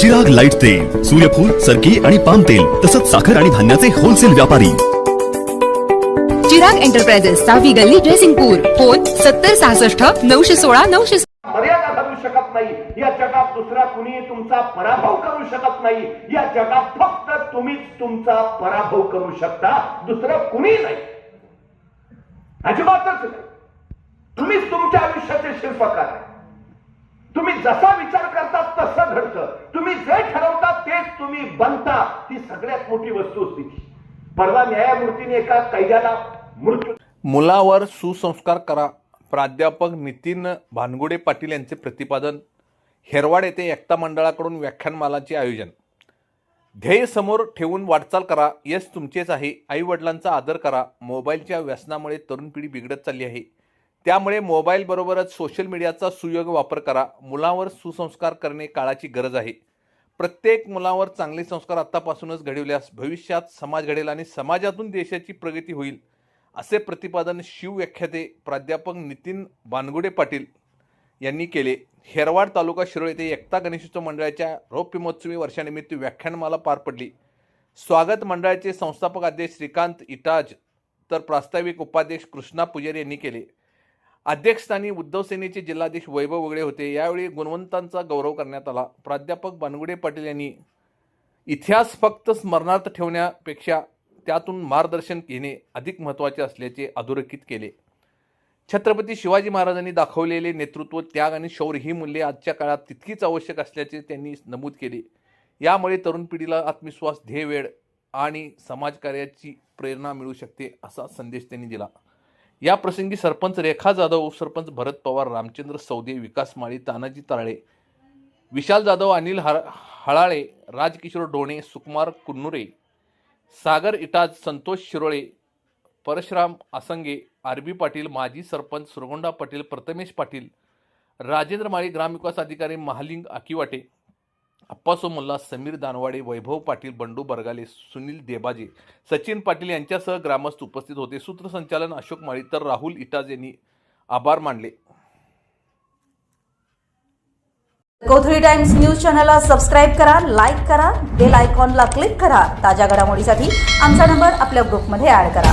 Chirag light तेल सूर्यफूल सरकी आणि पाम तेल तसंच साखर आणि धान्याचे होलसेल व्यापारी. चिराग एंटरप्राइजेस सहावी गल्ली ड्रेसिंगपूर फोन सत्तर सहासष्ट नऊशे सोळा नऊशे मर्यादा घालू शकत नाही. या जगात दुसरा कुणी तुमचा पराभव करू शकत नाही. या जगात फक्त तुम्हीच तुमचा पराभव करू शकता. दुसरं कुणी नाही. अजिबातच नाही. तुम्हीच तुमच्या आयुष्याचे शिल्पकार आहे. तुम्ही जसा विचार करता तसं घडतं. तुम्ही जे ठरवता तेच तुम्ही बनता. ती सगळ्यात मोठी वस्तुस्थिती परवा न्यायमूर्तीने एका कैद्याला मृत्यू मुलावर सुसंस्कार करा. प्राध्यापक नितीन भानगुडे पाटील यांचे प्रतिपादन. हेरवाड येथे एकता मंडळाकडून व्याख्यानमालाचे आयोजन. ध्येय समोर ठेवून वाटचाल करा. यश तुमचेच आहे. आईवडिलांचा आदर करा. मोबाईलच्या व्यसनामुळे तरुण पिढी बिघडत चालली आहे. त्यामुळे मोबाईलबरोबरच सोशल मीडियाचा सुयोग्य वापर करा. मुलावर सुसंस्कार करणे काळाची गरज आहे. प्रत्येक मुलावर चांगले संस्कार आत्तापासूनच घडविल्यास भविष्यात समाज घडेल आणि समाजातून देशाची प्रगती होईल असे प्रतिपादन शिवव्याख्याते प्राध्यापक नितीन बानगुडे पाटील यांनी केले. हेरवाड तालुका शिरोळ येथे एकता गणेशोत्सव मंडळाच्या रौप्यमहोत्सवी वर्षानिमित्त व्याख्यानमाला पार पडली. स्वागत मंडळाचे संस्थापक अध्यक्ष श्रीकांत इटाज तर प्रास्ताविक उपाध्यक्ष कृष्णा पुजारी यांनी केले. अध्यक्षस्थानी उद्धव सेनेचे जिल्हाधीश वैभव वगळे होते. यावेळी गुणवंतांचा गौरव करण्यात आला. प्राध्यापक बानगुडे पाटील यांनी इतिहास फक्त स्मरणार्थ ठेवण्यापेक्षा त्यातून मार्गदर्शन घेणे अधिक महत्त्वाचे असल्याचे अधोरेखित केले. छत्रपती शिवाजी महाराजांनी दाखवलेले नेतृत्व त्याग आणि शौर्य ही मूल्ये आजच्या काळात तितकीच आवश्यक असल्याचे त्यांनी नमूद केले. यामुळे तरुण पिढीला आत्मविश्वास ध्येयवेळ आणि समाजकार्याची प्रेरणा मिळू शकते असा संदेश त्यांनी दिला. या प्रसंगी सरपंच रेखा जाधव उपसरपंच भरत पवार रामचंद्र सौदे विकास माळी तानाजी ताळे विशाल जाधव अनिल हर हळाळे राजकिशोर डोणे सुकुमार कुन्नुरे सागर इटाज संतोष शिरोळे परशुराम आसंगे आरबी पाटील माजी सरपंच सुरगोंडा पाटील प्रथमेश पाटील राजेंद्र माळी ग्रामविकास अधिकारी महालिंग आकिवाटे अप्पासो मुल्ला समीर दानवाडे वैभव पाटील बंडू बरगाले सुनील देबाजे सचिन पाटील यांच्यासह ग्रामस्थ उपस्थित होते. सूत्रसंचालन अशोक माळी तर राहुल इटाज यांनी आभार मानले. कोथळी टाइम्स न्यूज चॅनलला सबस्क्राईब करा लाईक करा बेल आयकॉनला क्लिक करा. ताज्या घडामोडीसाठी आमचा नंबर आपल्या ग्रुपमध्ये ऍड करा.